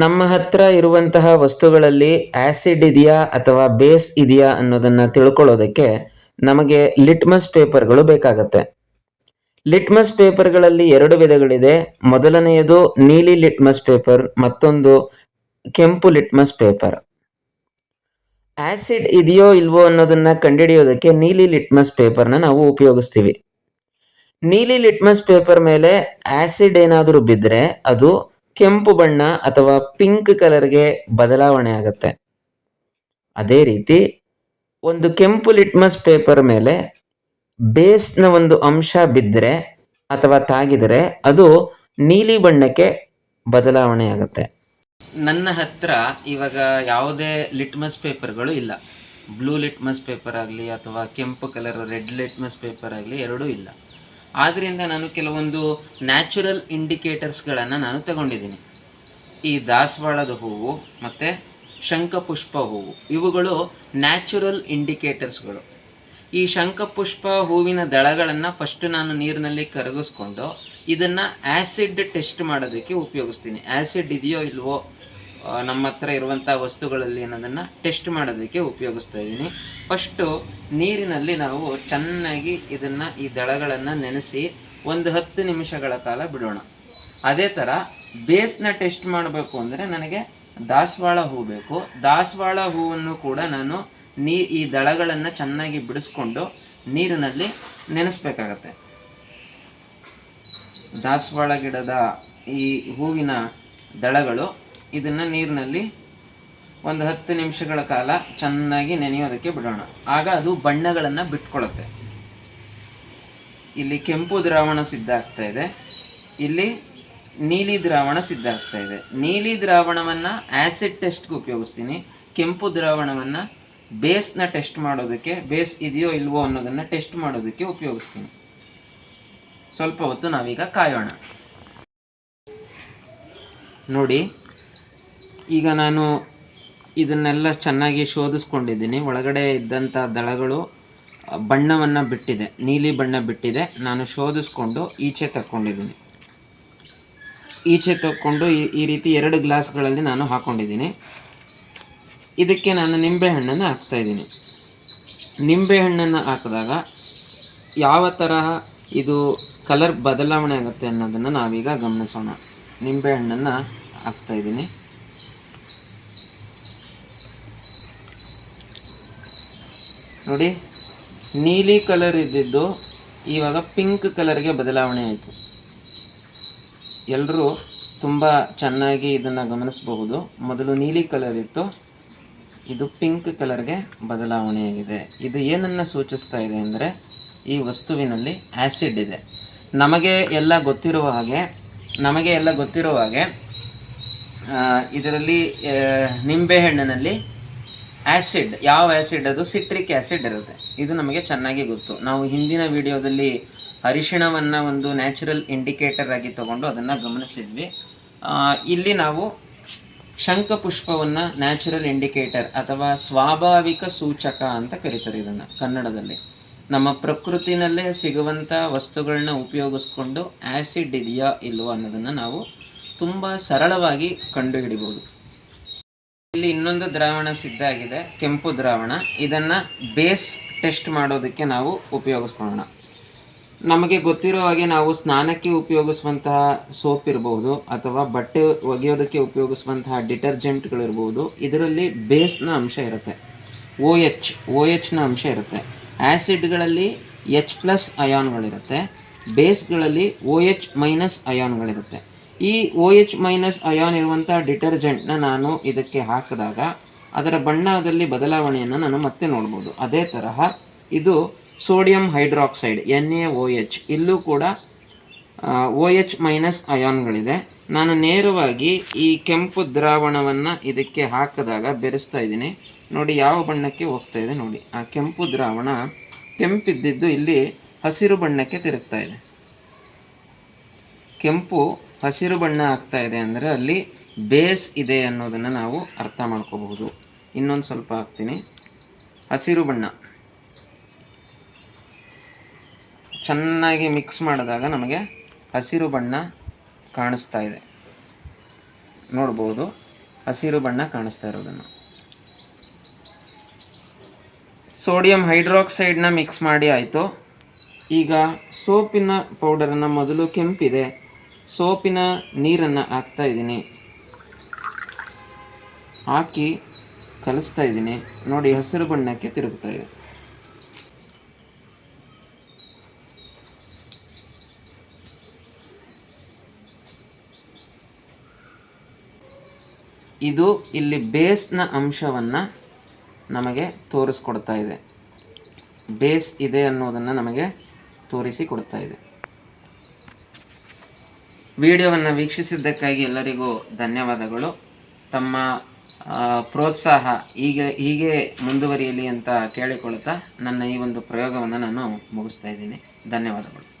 ನಮ್ಮ ಹತ್ರ ಇರುವಂತಹ ವಸ್ತುಗಳಲ್ಲಿ ಆಸಿಡ್ ಇದೆಯಾ ಅಥವಾ ಬೇಸ್ ಇದೆಯಾ ಅನ್ನೋದನ್ನ ತಿಳ್ಕೊಳ್ಳೋದಕ್ಕೆ ನಮಗೆ ಲಿಟ್ಮಸ್ ಪೇಪರ್ಗಳು ಬೇಕಾಗತ್ತೆ. ಲಿಟ್ಮಸ್ ಪೇಪರ್ಗಳಲ್ಲಿ ಎರಡು ವಿಧಗಳಿದೆ. ಮೊದಲನೆಯದು ನೀಲಿ ಲಿಟ್ಮಸ್ ಪೇಪರ್ ಮತ್ತೊಂದು ಕೆಂಪು ಲಿಟ್ಮಸ್ ಪೇಪರ್ ಆಸಿಡ್ ಇದೆಯೋ ಇಲ್ವೋ ಅನ್ನೋದನ್ನ ಕಂಡುಹಿಡಿಯೋದಕ್ಕೆ ನೀಲಿ ಲಿಟ್ಮಸ್ ಪೇಪರ್ನ ನಾವು ಉಪಯೋಗಿಸ್ತೀವಿ. ನೀಲಿ ಲಿಟ್ಮಸ್ ಪೇಪರ್ ಮೇಲೆ ಆಸಿಡ್ ಏನಾದರೂ ಬಿದ್ದರೆ ಅದು ಕೆಂಪು ಬಣ್ಣ ಅಥವಾ ಪಿಂಕ್ ಕಲರ್ಗೆ ಬದಲಾವಣೆ ಆಗುತ್ತೆ. ಅದೇ ರೀತಿ ಒಂದು ಕೆಂಪು ಲಿಟ್ಮಸ್ ಪೇಪರ್ ಮೇಲೆ ಬೇಸ್ನ ಒಂದು ಅಂಶ ಬಿದ್ದರೆ ಅಥವಾ ತಾಗಿದರೆ ಅದು ನೀಲಿ ಬಣ್ಣಕ್ಕೆ ಬದಲಾವಣೆ ಆಗುತ್ತೆ. ನನ್ನ ಹತ್ರ ಇವಾಗ ಯಾವುದೇ ಲಿಟ್ಮಸ್ ಪೇಪರ್ಗಳು ಇಲ್ಲ. ಬ್ಲೂ ಲಿಟ್ಮಸ್ ಪೇಪರ್ ಆಗಲಿ ಅಥವಾ ಕೆಂಪು ಕಲರ್ ರೆಡ್ ಲಿಟ್ಮಸ್ ಪೇಪರ್ ಆಗಲಿ ಎರಡೂ ಇಲ್ಲ. ಆದ್ದರಿಂದ ನಾನು ಕೆಲವೊಂದು ನ್ಯಾಚುರಲ್ ಇಂಡಿಕೇಟರ್ಸ್ಗಳನ್ನು ನಾನು ತಗೊಂಡಿದ್ದೀನಿ. ಈ ದಾಸವಾಳದ ಹೂವು ಮತ್ತು ಶಂಖಪುಷ್ಪ ಹೂವು, ಇವುಗಳು ನ್ಯಾಚುರಲ್ ಇಂಡಿಕೇಟರ್ಸ್ಗಳು ಈ ಶಂಖಪುಷ್ಪ ಹೂವಿನ ದಳಗಳನ್ನು ಫಸ್ಟ್ ನಾನು ನೀರಿನಲ್ಲಿ ಕರಗಿಸ್ಕೊಂಡು ಇದನ್ನು ಆ್ಯಸಿಡ್ ಟೆಸ್ಟ್ ಮಾಡೋದಕ್ಕೆ ಉಪಯೋಗಿಸ್ತೀನಿ. ಆ್ಯಸಿಡ್ ಇದೆಯೋ ಇಲ್ವೋ ನಮ್ಮ ಹತ್ರ ಇರುವಂಥ ವಸ್ತುಗಳಲ್ಲಿ ಅನ್ನೋದನ್ನು ಟೆಸ್ಟ್ ಮಾಡೋದಕ್ಕೆ ಉಪಯೋಗಿಸ್ತಾ ಇದ್ದೀನಿ. ಫಸ್ಟು ನೀರಿನಲ್ಲಿ ನಾವು ಚೆನ್ನಾಗಿ ಇದನ್ನು ಈ ದಳಗಳನ್ನು ನೆನೆಸಿ ಒಂದು ಹತ್ತು ನಿಮಿಷಗಳ ಕಾಲ ಬಿಡೋಣ. ಅದೇ ಥರ ಬೇಸ್ನ ಟೆಸ್ಟ್ ಮಾಡಬೇಕು ಅಂದರೆ ನನಗೆ ದಾಸವಾಳ ಹೂ ಬೇಕು. ದಾಸವಾಳ ಹೂವನ್ನು ಕೂಡ ನಾನು ನೀ ಈ ದಳಗಳನ್ನು ಚೆನ್ನಾಗಿ ಬಿಡಿಸ್ಕೊಂಡು ನೀರಿನಲ್ಲಿ ನೆನೆಸ್ಬೇಕಾಗತ್ತೆ. ದಾಸವಾಳ ಗಿಡದ ಈ ಹೂವಿನ ದಳಗಳು ಇದನ್ನು ನೀರಿನಲ್ಲಿ ಒಂದು ಹತ್ತು ನಿಮಿಷಗಳ ಕಾಲ ಚೆನ್ನಾಗಿ ನೆನೆಯೋದಕ್ಕೆ ಬಿಡೋಣ. ಆಗ ಅದು ಬಣ್ಣಗಳನ್ನು ಬಿಟ್ಕೊಳ್ಳುತ್ತೆ ಇಲ್ಲಿ ಕೆಂಪು ದ್ರಾವಣ ಸಿದ್ಧ ಆಗ್ತಾ ಇದೆ. ಇಲ್ಲಿ ನೀಲಿ ದ್ರಾವಣ ಸಿದ್ಧ ಆಗ್ತಾ ಇದೆ. ನೀಲಿ ದ್ರಾವಣವನ್ನು ಆ್ಯಸಿಡ್ ಟೆಸ್ಟ್ಗೆ ಉಪಯೋಗಿಸ್ತೀನಿ. ಕೆಂಪು ದ್ರಾವಣವನ್ನು ಬೇಸ್ನ ಟೆಸ್ಟ್ ಮಾಡೋದಕ್ಕೆ, ಬೇಸ್ ಇದೆಯೋ ಇಲ್ವೋ ಅನ್ನೋದನ್ನು ಟೆಸ್ಟ್ ಮಾಡೋದಕ್ಕೆ ಉಪಯೋಗಿಸ್ತೀನಿ. ಸ್ವಲ್ಪ ಹೊತ್ತು ನಾವೀಗ ಕಾಯೋಣ. ನೋಡಿ ಈಗ ನಾನು ಇದನ್ನೆಲ್ಲ ಚೆನ್ನಾಗಿ ಶೋಧಿಸ್ಕೊಂಡಿದ್ದೀನಿ. ಒಳಗಡೆ ಇದ್ದಂಥ ದಳಗಳು ಬಣ್ಣವನ್ನು ಬಿಟ್ಟಿದೆ. ನೀಲಿ ಬಣ್ಣ ಬಿಟ್ಟಿದೆ. ನಾನು ಶೋಧಿಸ್ಕೊಂಡು ಈಚೆ ತಕ್ಕೊಂಡಿದ್ದೀನಿ. ಈಚೆ ತಕ್ಕೊಂಡು ಈ ರೀತಿ ಎರಡು ಗ್ಲಾಸ್ಗಳಲ್ಲಿ ನಾನು ಹಾಕ್ಕೊಂಡಿದ್ದೀನಿ ಇದಕ್ಕೆ ನಾನು ನಿಂಬೆಹಣ್ಣನ್ನು ಹಾಕ್ತಾಯಿದ್ದೀನಿ ನಿಂಬೆಹಣ್ಣನ್ನು ಹಾಕಿದಾಗ ಯಾವ ತರಹ ಇದು ಕಲರ್ ಬದಲಾವಣೆ ಆಗುತ್ತೆ ಅನ್ನೋದನ್ನು ನಾವೀಗ ಗಮನಿಸೋಣ. ನಿಂಬೆಹಣ್ಣನ್ನು ಹಾಕ್ತಾ ನೋಡಿ, ನೀಲಿ ಕಲರ್ ಇದ್ದಿದ್ದು ಇವಾಗ ಪಿಂಕ್ ಕಲರ್ಗೆ ಬದಲಾವಣೆ ಆಯಿತು. ಎಲ್ಲರೂ ತುಂಬ ಚೆನ್ನಾಗಿ ಇದನ್ನು ಗಮನಿಸಬಹುದು. ಮೊದಲು ನೀಲಿ ಕಲರ್ ಇತ್ತು, ಇದು ಪಿಂಕ್ ಕಲರ್ಗೆ ಬದಲಾವಣೆಯಾಗಿದೆ ಇದು ಏನನ್ನು ಸೂಚಿಸ್ತಾ ಇದೆ ಅಂದರೆ, ಈ ವಸ್ತುವಿನಲ್ಲಿ ಆ್ಯಸಿಡ್ ಇದೆ. ನಮಗೆ ಎಲ್ಲ ಗೊತ್ತಿರುವ ಹಾಗೆ, ನಮಗೆ ಎಲ್ಲ ಗೊತ್ತಿರುವ ಹಾಗೆ ಇದರಲ್ಲಿ ನಿಂಬೆಹಣ್ಣಿನಲ್ಲಿ ಆ್ಯಸಿಡ್ ಯಾವ ಆ್ಯಸಿಡ್ ಅದು? ಸಿಟ್ರಿಕ್ ಆ್ಯಸಿಡ್ ಇರುತ್ತೆ. ಇದು ನಮಗೆ ಚೆನ್ನಾಗಿ ಗೊತ್ತು. ನಾವು ಹಿಂದಿನ ವಿಡಿಯೋದಲ್ಲಿ ಅರಿಶಿಣವನ್ನು ಒಂದು ನ್ಯಾಚುರಲ್ ಇಂಡಿಕೇಟರ್ ಆಗಿ ತಗೊಂಡು ಅದನ್ನು ಗಮನಿಸಿದ್ವಿ. ಇಲ್ಲಿ ನಾವು ಶಂಖಪುಷ್ಪವನ್ನು ನ್ಯಾಚುರಲ್ ಇಂಡಿಕೇಟರ್ ಅಥವಾ ಸ್ವಾಭಾವಿಕ ಸೂಚಕ ಅಂತ ಕರೀತಾರೆ ಇದನ್ನು ಕನ್ನಡದಲ್ಲಿ. ನಮ್ಮ ಪ್ರಕೃತಿನಲ್ಲೇ ಸಿಗುವಂಥ ವಸ್ತುಗಳನ್ನ ಉಪಯೋಗಿಸ್ಕೊಂಡು ಆ್ಯಸಿಡ್ ಇದೆಯಾ ಇಲ್ವೋ ಅನ್ನೋದನ್ನು ನಾವು ತುಂಬ ಸರಳವಾಗಿ ಕಂಡುಹಿಡಿಬೋದು ಇಲ್ಲಿ ಇನ್ನೊಂದು ದ್ರಾವಣ ಸಿದ್ಧ ಆಗಿದೆ, ಕೆಂಪು ದ್ರಾವಣ. ಇದನ್ನು ಬೇಸ್ ಟೆಸ್ಟ್ ಮಾಡೋದಕ್ಕೆ ನಾವು ಉಪಯೋಗಿಸ್ಕೊಳ್ಳೋಣ. ನಮಗೆ ಗೊತ್ತಿರೋ ಹಾಗೆ ನಾವು ಸ್ನಾನಕ್ಕೆ ಉಪಯೋಗಿಸುವಂತಹ ಸೋಪ್ ಇರಬಹುದು ಅಥವಾ ಬಟ್ಟೆ ಒಗೆಯೋದಕ್ಕೆ ಉಪಯೋಗಿಸುವಂತಹ ಡಿಟರ್ಜೆಂಟ್ಗಳಿರ್ಬೋದು ಇದರಲ್ಲಿ ಬೇಸ್ನ ಅಂಶ ಇರುತ್ತೆ. ಓ ಎಚ್, ಓ ಎಚ್ನ ಅಂಶ ಇರುತ್ತೆ. ಆ್ಯಸಿಡ್ಗಳಲ್ಲಿ ಎಚ್ ಪ್ಲಸ್ ಅಯಾನ್ಗಳಿರುತ್ತೆ. ಬೇಸ್ಗಳಲ್ಲಿ ಓ ಎಚ್ ಮೈನಸ್ ಅಯಾನ್ಗಳಿರುತ್ತೆ. ಈ ಓ ಎಚ್ ಮೈನಸ್ ಅಯಾನ್ ಇರುವಂಥ ಡಿಟರ್ಜೆಂಟ್ನ ನಾನು ಇದಕ್ಕೆ ಹಾಕಿದಾಗ ಅದರ ಬಣ್ಣದಲ್ಲಿ ಬದಲಾವಣೆಯನ್ನು ನಾನು ಮತ್ತೆ ನೋಡ್ಬೋದು. ಅದೇ ತರಹ ಇದು sodium hydroxide N A O H ಇಲ್ಲೂ ಕೂಡ ಒ ಎಚ್ ಮೈನಸ್ ಅಯಾನ್ಗಳಿದೆ ನಾನು ನೇರವಾಗಿ ಈ ಕೆಂಪು ದ್ರಾವಣವನ್ನು ಇದಕ್ಕೆ ಹಾಕಿದಾಗ ಬೆರೆಸ್ತಾ ಇದ್ದೀನಿ. ನೋಡಿ ಯಾವ ಬಣ್ಣಕ್ಕೆ ಹೋಗ್ತಾ ಇದೆ ನೋಡಿ. ಆ ಕೆಂಪು ದ್ರಾವಣ ಕೆಂಪಿದ್ದಿದ್ದು ಇಲ್ಲಿ ಹಸಿರು ಬಣ್ಣಕ್ಕೆ ತಿರುಗ್ತಾ ಇದೆ. ಕೆಂಪು ಹಸಿರು ಬಣ್ಣ ಆಗ್ತಾ ಇದೆ ಅಂದರೆ ಅಲ್ಲಿ ಬೇಸ್ ಇದೆ ಅನ್ನೋದನ್ನು ನಾವು ಅರ್ಥ ಮಾಡ್ಕೋಬಹುದು. ಇನ್ನೊಂದು ಸ್ವಲ್ಪ ಹಾಕ್ತೀನಿ. ಹಸಿರು ಬಣ್ಣ. ಚೆನ್ನಾಗಿ ಮಿಕ್ಸ್ ಮಾಡಿದಾಗ ನಮಗೆ ಹಸಿರು ಬಣ್ಣ ಕಾಣಿಸ್ತಾ ಇದೆ. ನೋಡ್ಬೋದು. ಹಸಿರು ಬಣ್ಣ ಕಾಣಿಸ್ತಾ ಇರೋದನ್ನು. ಸೋಡಿಯಂ ಹೈಡ್ರಾಕ್ಸೈಡ್ನ ಮಿಕ್ಸ್ ಮಾಡಿ ಆಯಿತು. ಈಗ ಸೋಪಿನ ಪೌಡರನ್ನು ಮೊದಲು ಕೆಂಪಿದೆ. ಸೋಪಿನ ನೀರನ್ನು ಹಾಕ್ತಾ ಇದ್ದೀನಿ. ಹಾಕಿ ಕಲಿಸ್ತಾ ಇದ್ದೀನಿ. ನೋಡಿ, ಹಸಿರು ಬಣ್ಣಕ್ಕೆ ತಿರುಗ್ತಾ ಇದೆ. ಇದು ಇಲ್ಲಿ ಬೇಸ್ನ ಅಂಶವನ್ನು ನಮಗೆ ತೋರಿಸ್ಕೊಡ್ತಾ ಇದೆ. ಬೇಸ್ ಇದೆ ಅನ್ನೋದನ್ನು ನಮಗೆ ತೋರಿಸಿ ಕೊಡ್ತಾ ಇದೆ. ವಿಡಿಯೋವನ್ನು ವೀಕ್ಷಿಸಿದ್ದಕ್ಕಾಗಿ ಎಲ್ಲರಿಗೂ ಧನ್ಯವಾದಗಳು. ತಮ್ಮ ಪ್ರೋತ್ಸಾಹ ಹೀಗೆ ಹೀಗೆ ಮುಂದುವರಿಯಲಿ ಅಂತ ಕೇಳಿಕೊಳ್ಳುತ್ತಾ ನನ್ನ ಈ ಒಂದು ಪ್ರಯೋಗವನ್ನು ನಾನು ಮುಗಿಸ್ತಾ ಇದ್ದೀನಿ. ಧನ್ಯವಾದಗಳು.